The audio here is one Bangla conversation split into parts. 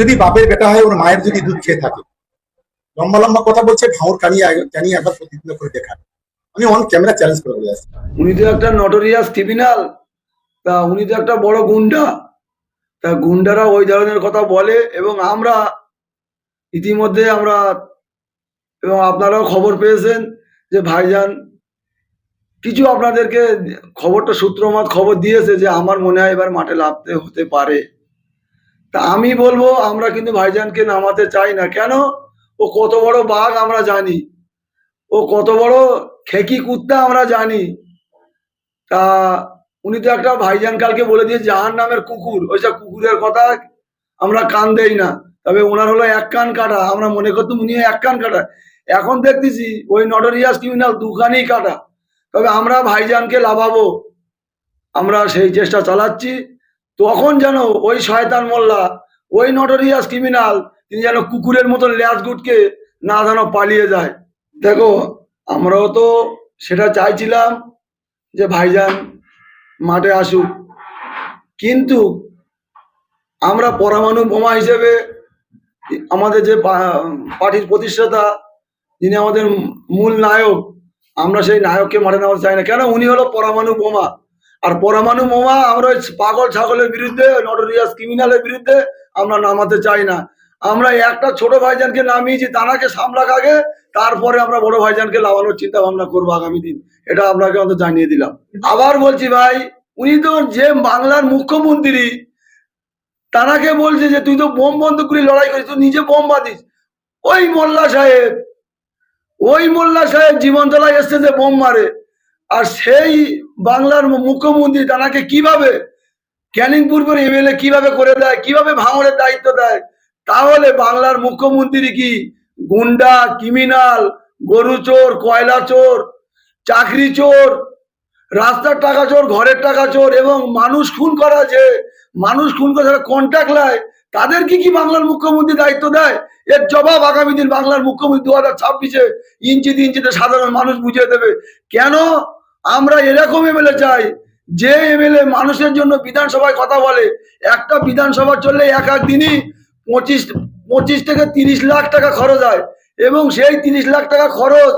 যদি বাপের বেটা হয়, ওর মায়ের যদি দুধ খেয়ে থাকে। লম্বা লম্বা কথা বলছে ভাঁড় কানিয়ে জানিয়ে একবার প্রতিদিন করে দেখান। আমি অন ক্যামেরা চ্যালেঞ্জ করে বলে আসছি। উনি তো একটা নটোরিয়াস ক্রিমিনাল তা উনি তো একটা বড় গুন্ডা। তা গুন্ডারা ওই ধরনের কথা বলে এবং আমরা ইতিমধ্যে আমরা এবং আপনারাও খবর পেয়েছেন যে ভাইজান কিছু আপনাদেরকে খবরটা সূত্রমত খবর দিয়েছে যে আমার মনে হয় এবার মাঠে লাভতে হতে পারে। তা আমি বলব, আমরা কিন্তু ভাইজানকে নামাতে চাই না। কেন? ও কত বড় বাঘ আমরা জানি। ও কত বড় খেকি কুত্তা আমরা জানি। তা উনি তো একটা ভাইজান কালকে বলে দিয়ে জাহান নামের কুকুর। ওই ওইসব কুকুরের কথা আমরা কান দেই না। তবে ওনার হলো এক কান কাটা। আমরা মনে করতাম উনি এক কান কাটা। এখন দেখতেছি ওই নটরিয়াস ক্রিমিনাল দুখানি কাটা। তবে আমরা ভাইজানকে লাভাবো। আমরা সেই চেষ্টা চালাচ্ছি। তখন যেন ওই শয়তান মোল্লা, ওই নটরিয়াস ক্রিমিনাল তিনি যেন কুকুরের মতন ল্যাজ গুটকে না যেন পালিয়ে যায়। দেখো, আমরাও তো সেটা চাইছিলাম যে ভাইজান মাঠে আসুক। কিন্তু আমরা পরমাণু বোমা হিসেবে আমাদের যে পার্টির প্রতিষ্ঠাতা, যিনি আমাদের মূল নায়ক, আমরা সেই নায়ককে মাঠে নামাতে চাই না। কেন? উনি হলো পরমাণু বোমা। আর পরমাণু বোমা আমরা ওই পাগল ছাগলের বিরুদ্ধে নটোরিয়াস ক্রিমিনালের বিরুদ্ধে আমরা নামাতে চাই না। আমরা একটা ছোট ভাইজানকে নামিয়েছি, তানাকে সামলাক আগে, তারপরে আমরা বড় ভাইজানকে লাগানোর চিন্তা ভাবনা করব আগামী দিন। এটা আপনাকে অন্তত জানিয়ে দিলাম। আবার বলছি ভাই, উনি তো যে বাংলার মুখ্যমন্ত্রী, তানাকে বলছে যে, তুই তো বোম বন্ধ করে লড়াই করিস, তুই নিজে বোম বাঁধিস। ওই মোল্লা সাহেব, ওই মোল্লা সাহেব জীবনতলায় এসছে যে বোম মারে। আর সেই বাংলার মুখ্যমন্ত্রী তানাকে কীভাবে ক্যানিং পূর্বের এমএলএ কীভাবে করে দেয়, কীভাবে ভাঙড়ের দায়িত্ব দেয়, তাহলে বাংলার মুখ্যমন্ত্রী কি গুন্ডা, ক্রিমিনাল, গরু চোর, কয়লা চোর, চাকরি চোর, রাস্তার টাকা চোর, ঘরের টাকা চোর এবং মানুষ খুন করা যে, মানুষ খুন করে যারা কন্ট্যাক্ট নেয়, তাদের কি কি বাংলার মুখ্যমন্ত্রী দায়িত্ব দেয়? এর জবাব আগামী দিন বাংলার মুখ্যমন্ত্রী দু হাজার ছাব্বিশে ইঞ্চিতে ইঞ্চিতে সাধারণ মানুষ বুঝিয়ে দেবে। কেন? আমরা এরকম এমএলএ চাই, যে এমএলএ মানুষের জন্য বিধানসভায় কথা বলে, একটা বিধানসভা চললে এক এক দিনই পঁচিশ পঁচিশ থেকে তিরিশ লাখ টাকা খরচ হয়। এবং সেই তিরিশ লাখ টাকা খরচ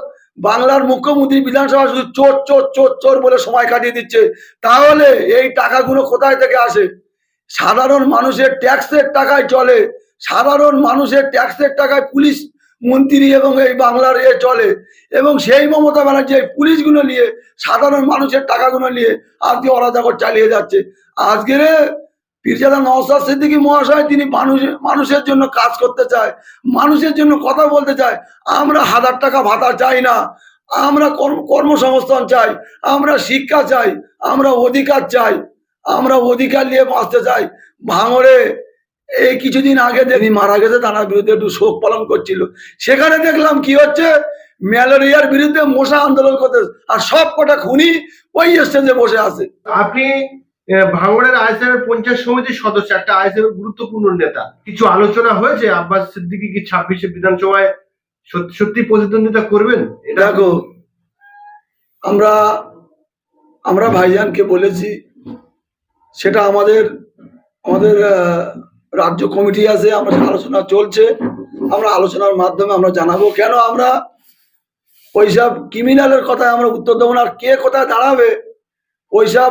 বাংলার মুখ্যমন্ত্রী বিধানসভা শুধু চোর চোর চোর চোর বলে সময় কাটিয়ে দিচ্ছে। তাহলে এই টাকাগুলো কোথায় থেকে আসে? সাধারণ মানুষের ট্যাক্সের টাকায় চলে। সাধারণ মানুষের ট্যাক্সের টাকায় পুলিশ মন্ত্রী এবং এই বাংলার এ চলে এবং সেই মমতা ব্যানার্জি এই পুলিশগুলো নিয়ে, সাধারণ মানুষের টাকাগুলো নিয়ে আজকে অরাজকর চালিয়ে যাচ্ছে। আজকের পীরজাদা নওসাদ সিদ্দিকী মহাশয় তিনি মানুষ, মানুষের জন্য কাজ করতে চায়, মানুষের জন্য কথা বলতে চায়। আমরা হাজার টাকা ভাতা চাই না, আমরা কর্ম, কর্মসংস্থান চাই, আমরা শিক্ষা চাই, আমরা অধিকার চাই, আমরা অধিকার নিয়ে বাঁচতে চাই। ভাঙড়ে এই কিছুদিন আগে তিনি মারা গেছে তার বিরুদ্ধে একটু শোক পালন করছিল। সেখানে দেখলাম কি হচ্ছে? ম্যালেরিয়ার বিরুদ্ধে মশা আন্দোলন করতে আর সব কটা খুনি ওই স্টেজে বসে আছে। আপনি ভাঙড়ের আইসিএফের পঞ্চায়েত সমিতির সদস্য একটা আইসিএফের গুরুত্বপূর্ণ নেতা। কিছু আলোচনা হয়েছে? আব্বাস সিদ্দিকী কি ছাব্বিশে বিধানসভায় সত্যি সত্যি প্রতিদ্বন্দ্বিতা করবেন? এটা দেখো আমরা আমরা ভাইজানকে বলেছি সেটা আমাদের আমাদের আহ, রাজ্য কমিটি আছে আমরা আলোচনা চলছে। আমরা আলোচনার মাধ্যমে আমরা জানাব কেন আমরা ওইসব ক্রিমিনালের কথায় আমরা উত্তর দেবো না আর কে কোথায় দাঁড়াবে? ওইসব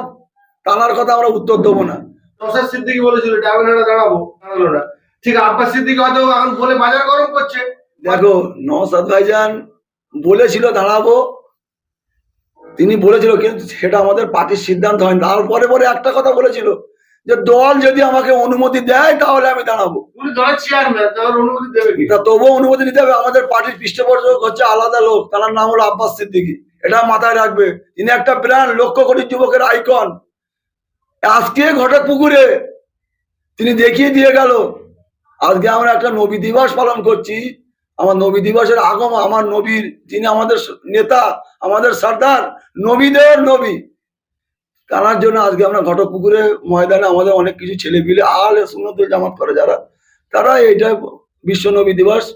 টানার কথা আমরা উত্তর দেবো না। নসাদ সিদ্দিকী বলেছিল ডায়মন্ডে দাঁড়াবো দাঁড়াল না। ঠিক আব্বাস সিদ্দিকী হয়তো এখন বলে বাজার গরম করছে। দেখো ভাইজান বলেছিল দাঁড়াবো। তিনি বলেছিল কিন্তু সেটা আমাদের পার্টির সিদ্ধান্ত হয়নি। তারপরে পরে একটা কথা বলেছিল যে দল যদি আমাকে অনুমতি দেয় তাহলে আমি দাঁড়াবো। তা তবুও অনুমতি নিতে হবে। আমাদের পার্টির পৃষ্ঠপোষক হচ্ছে আলাদা লোক তার নাম হলো আব্বাস সিদ্দিকি। এটা মাথায় রাখবে। তিনি একটা ব্র্যান্ড লক্ষ কোটি যুবকের আইকন আজকে ঘটক পুকুরে। তিনি দেখিয়ে দিয়ে গেল আজকে আমরা একটা নবী দিবস পালন করছি। আমার নবী দিবসের আগম আমার নবীর যিনি আমাদের নেতা আমাদের সর্দার নবীদের নবী। তার জন্য আজকে আমরা ঘটক পুকুরে, ময়দানে আমাদের অনেক কিছু ছেলে পিলে আলে সুন্নতুল জামাত করে যারা, তারা এইটা বিশ্ব নবী দিবস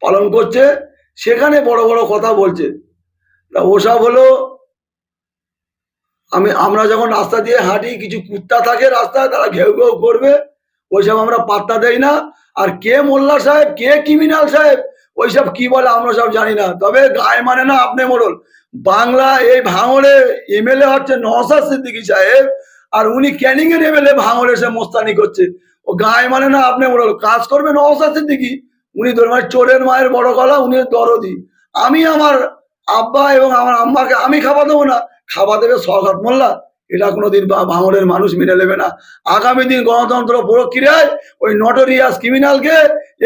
পালন করছে। সেখানে বড় বড় কথা বলছে। তা ওসব হলো, আমি, আমরা যখন রাস্তা দিয়ে হাঁটি, কিছু কুত্তা থাকে রাস্তায়, তারা ঘেউ ঘেউ করবে। ওইসব আমরা পাত্তা দেই না। আর কে মোল্লা সাহেব, কে ক্রিমিনাল সাহেব, ওইসব কি বলে আমরা সব জানি না। তবে গায়ে মানে না আপনি মোড়ল। বাংলা এই ভাঙড়ে এমএলএ হচ্ছে নওসাদ সিদ্দিকী সাহেব, আর উনি ক্যানিং এর এমএলএ ভাঙড়ে এসে মোস্তানি করছে। ও গায়ে মানে না, আপনি কাজ করবে নওসাদ সিদ্দিকী? উনি মানে চোরের মায়ের বড় গলা, উনি দরদি। আমি আমার আব্বা এবং আমার আম্মাকে আমি খাওয়া দেবো না খাওয়া দেবে সরকার মোল্লা। এটা কোনোদিন ভাঙড়ের মানুষ মেনে নেবে না। আগামী দিন গণতন্ত্র প্রক্রিয়ায় ওই নটোরিয়াস ক্রিমিনালকে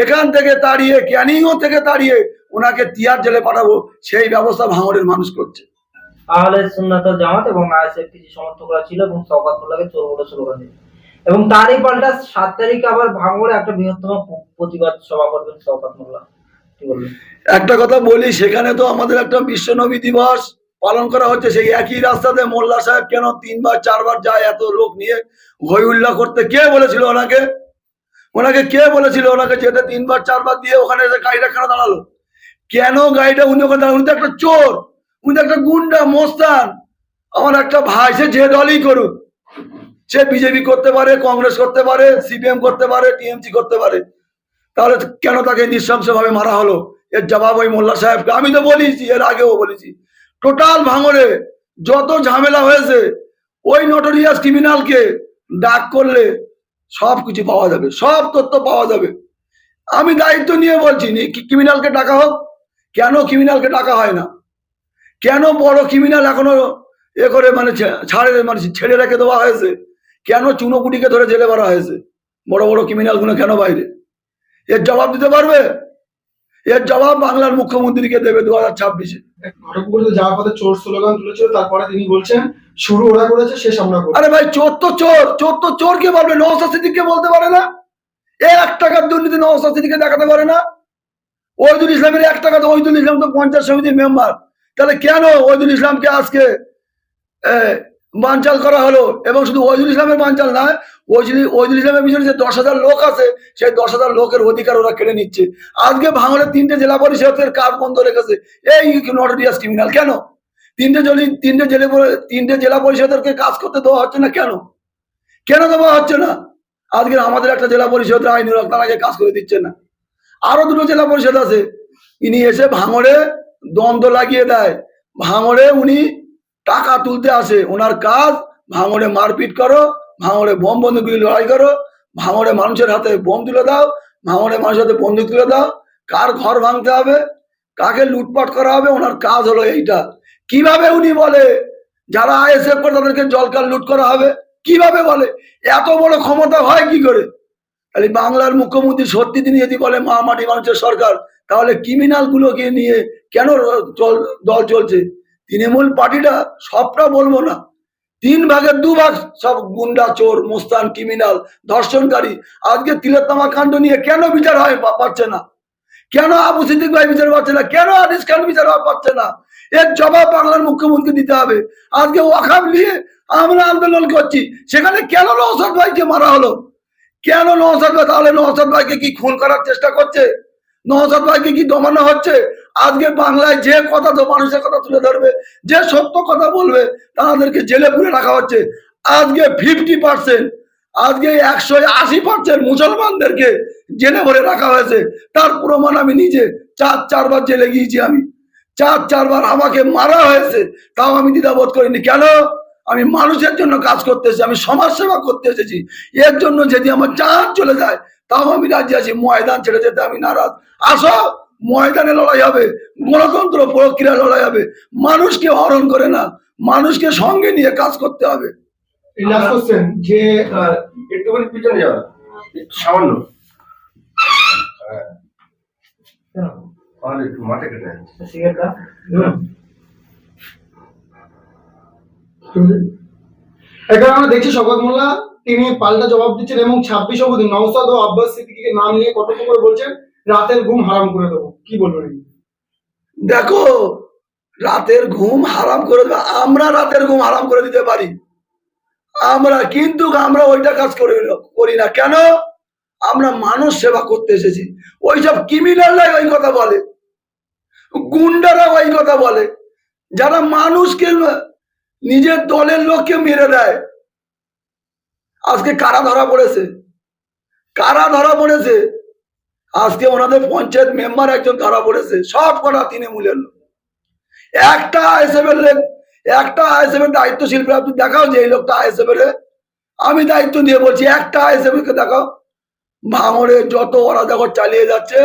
এখান থেকে তাড়িয়ে, ক্যানিংও থেকে তাড়িয়ে ওনাকে তিয়ার জেলে পাঠাবো সেই ব্যবস্থা ভাঙড়ের মানুষ করছে। আহলে সুন্নাত জামাত এবং আইএসএফ কিছু সমর্থকরা ছিল এবং সওগাত মোল্লাকে চোর বলে স্লোগান দিল। এবং তারই পাল্টা সাত তারিখে আবার ভাঙড়ে একটা বৃহত্তম প্রতিবাদ সভা করবেন মোল্লা। একটা কথা বলি সেখানে তো আমাদের একটা বিশ্বনবী দিবস পালন করা হচ্ছে সেই একই রাস্তাতে মোল্লা সাহেব কেন তিনবার চারবার যায় এত লোক নিয়ে? হই উল্লাহ করতে কে বলেছিল ওনাকে? ওনাকে কে বলেছিল ওনাকে যেতে তিনবার চারবার দিয়ে ওখানে গাড়িটা কেন দাঁড়াল? কেন গাড়িটা উনি ওখানে উনি তো একটা চোর। উনি তো একটা গুন্ডা, মোস্তান। আমার একটা ভাই, সে যে দলই করুক। সে বিজেপি করতে পারে, কংগ্রেস করতে পারে, সিপিএম করতে পারে, টিএমসি করতে পারে। তাহলে কেন তাকে নৃশংসভাবে মারা হলো? এর জবাব ওই মোল্লা সাহেবকে। আমি তো বলেছি, এর আগেও বলেছি। টোটাল ভাঙরে যত ঝামেলা হয়েছে, ওই নটোরিয়াস ক্রিমিনালকে ডাক করলে সব কিছু পাওয়া যাবে, সব তথ্য পাওয়া যাবে। আমি দায়িত্ব নিয়ে বলছি ক্রিমিনালকে ডাকা হোক কেন ক্রিমিনালকে ডাকা হয় না? কেন বড় ক্রিমিনাল এখনও এ করে মানে ছাড়ে মানে ছেড়ে রেখে দেওয়া হয়েছে? কেন চুনোপুটিকে ধরে জেলে ভরা হয়েছে? বড় বড় ক্রিমিনালগুলো কেন বাইরে? এর জবাব দিতে পারবে? এর জবাব বাংলার মুখ্যমন্ত্রীকে দেবে দু হাজার ছাব্বিশে যাওয়ার পথে চোর স্লোগান তুলেছিল তারপরে তিনি বলছেন শুরু ওরা করেছে শেষ আমরা করব আরে ভাই চোর তো চোর চোর তো চোর কে বলবে সিদ্দিককে বলতে পারে না? এ এক টাকার দুর্নীতি সিদ্দিককে দেখাতে পারে না? ওইদুল ইসলামের এক টাকা তো ওইদুল ইসলাম তো পঞ্চায়েত সমিতির মেম্বার। তাহলে কেন ওইদুল ইসলামকে আজকে বানচাল করা হলো? এবং শুধু ওইদুল ইসলামের বানচাল নয় ওইদুল ওইদুল ইসলামের পিছনে যে দশ হাজার লোক আছে, সেই দশ হাজার লোকের অধিকার ওরা কেড়ে নিচ্ছে। আজকে ভাঙড়ের তিনটে জেলা পরিষদের কাজ বন্ধ রেখেছে এই নটোরিয়াস ক্রিমিনাল কেন? তিনটে জলি, তিনটে জেলে তিনটে জেলা পরিষদেরকে কাজ করতে দেওয়া হচ্ছে না কেন? কেন দেওয়া হচ্ছে না? আজকে আমাদের একটা জেলা পরিষদের আইন তারাকে কাজ করে দিচ্ছে না। আরও দুটো জেলা পরিষদ আছে। ইনি এসে ভাঙড়ে দ্বন্দ্ব লাগিয়ে দেয়। ভাঙড়ে উনি টাকা তুলতে আসে। ওনার কাজ, ভাঙড়ে মারপিট করো, ভাঙড়ে বোম বন্দুকগুলি লড়াই করো, ভাঙড়ে মানুষের হাতে বোম তুলে দাও, ভাঙড়ে মানুষের হাতে বন্দুক তুলে দাও, কার ঘর ভাঙতে হবে, কাকে লুটপাট করা হবে, ওনার কাজ হলো এইটা। কীভাবে উনি বলে, যারা আইএসএফ করে তাদেরকে জলকাল লুট করা হবে, কীভাবে বলে? এত বড় ক্ষমতা হয় কি করে? তাহলে বাংলার মুখ্যমন্ত্রী সত্যি তিনি যদি বলে মা মানুষের সরকার, তাহলে ক্রিমিনাল গুলোকে নিয়ে কেন দল চলছে? তৃণমূল পার্টিটা সবটা বলব না। তিন ভাগের দু ভাগ সব গুন্ডা, চোর, মোস্তান ক্রিমিনাল ধর্ষণকারী। আজকে তিলোত্তমা কাণ্ড নিয়ে কেন বিচার হয় পাচ্ছে না? কেন আবু সিদ্দিক ভাই বিচার পাচ্ছে না? কেন আদিস খান বিচার পাচ্ছে না? এর জবাব বাংলার মুখ্যমন্ত্রী দিতে হবে। আজকে ওয়াকাব নিয়ে আমরা আন্দোলন করছি। সেখানে কেন নৌসাদ ভাইকে মারা হলো? কেন নৌসাদ ভাই? তাহলে নৌসাদ ভাইকে কি খুন করার চেষ্টা করছে? নৌসাদ ভাইকে কি দমানো হচ্ছে? আজকে বাংলায় যে কথা তো মানুষের কথা তুলে ধরবে, যে সত্য কথা বলবে, তাদেরকে জেলে পুরে রাখা হচ্ছে। আজকে ফিফটি পার্সেন্ট আজকে একশো আশি পার্সেন্ট মুসলমানদেরকে জেলে ভরে রাখা হয়েছে। তার প্রমাণ আমি নিজে চার, চারবার জেলে গিয়েছি আমি। চার, চারবার আমাকে মারা হয়েছে, তাও আমি দ্বিধাবোধ করিনি। কেন? আমি মানুষের জন্য কাজ করতে এসেছি আমি সমাজ সেবা করতে এসেছি। এর জন্য যদি আমার জান চলে যায় তাও আমি রাজি আছি। ময়দান ছেড়ে যেতে আমি নারাজ। আসো ময়দানে লড়াই হবে গণতন্ত্র প্রক্রিয়া লড়াই হবে। মানুষকে হরণ করে না মানুষকে সঙ্গে নিয়ে কাজ করতে হবে। যে একটুখানি পিছনে যাওয়া সামান্য। হ্যাঁ, কেন? আর একটু মাঠে কেটে যাচ্ছে সিগারেটটা এখানে আমরা দেখছি শকত মোল্লা, তিনি পাল্টা জবাব দিচ্ছেন এবং ছাব্বিশ অবধি নওসাদ ও আব্বাস সিদ্দিকীকে নাম নিয়ে কটক করে বলছেন, রাতের ঘুম হারাম করে দেবো। কি বলবেন? দেখো, রাতের ঘুম হারাম করে দেবে, আমরা রাতের ঘুম হারাম করে দিতে পারি। আমরা কিন্তু আমরা ওইটা কাজ করি করি না। কেন? আমরা মানুষ সেবা করতে এসেছি। ওইসব ক্রিমিনালরাই ওই কথা বলে। গুন্ডারা ওই কথা বলে। যারা মানুষকে নিজের দলের লোককে মেরে দেয়। আজকে কারা ধরা পড়েছে? কারা ধরা পড়েছে? আজকে ওনাদের পঞ্চায়েত মেম্বার একজন ধরা পড়েছে, সব কটা তৃণমূলের লোক। একটা আইএসএফের লোক, একটা আইএসএফের দায়িত্বশীল আপনি দেখাও যে এই লোকটা আইএসএফের আমি দায়িত্ব দিয়ে বলছি, একটা আইএসএফ কে দেখাও। ভাঙড়ে যত অরাজকর চালিয়ে যাচ্ছে,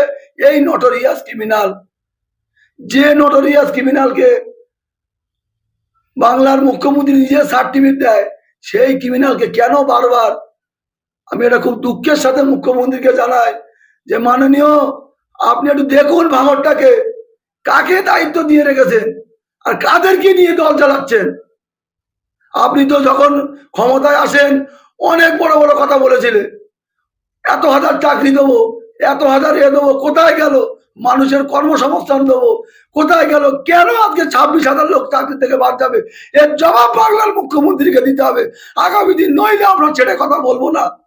এই নটোরিয়াস ক্রিমিনাল যে নটোরিয়াস ক্রিমিনালকে বাংলার মুখ্যমন্ত্রী নিজে সার্টিফিকেট দেয়, সেই ক্রিমিনালকে কেন বারবার? আমি এটা খুব দুঃখের সাথে মুখ্যমন্ত্রীকে জানাই যে, মাননীয়, আপনি একটু দেখুন ভাঙরটাকে। কাকে দায়িত্ব দিয়ে রেখেছেন? আর কাদেরকে নিয়ে দল চালাচ্ছেন? আপনি তো যখন ক্ষমতায় আসেন, অনেক বড় বড় কথা বলেছিলেন। এত হাজার চাকরি দেবো, এত হাজার এ দেবো, কোথায় গেল? মানুষের কর্মসংস্থান দেবো। কোথায় গেল? কেন আজকে ছাব্বিশ হাজার লোক চাকরি থেকে বাদ যাবে? এর জবাব বাংলার মুখ্যমন্ত্রীকে দিতে হবে। আগামী দিন নইলে আমরা ছেড়ে কথা বলব না।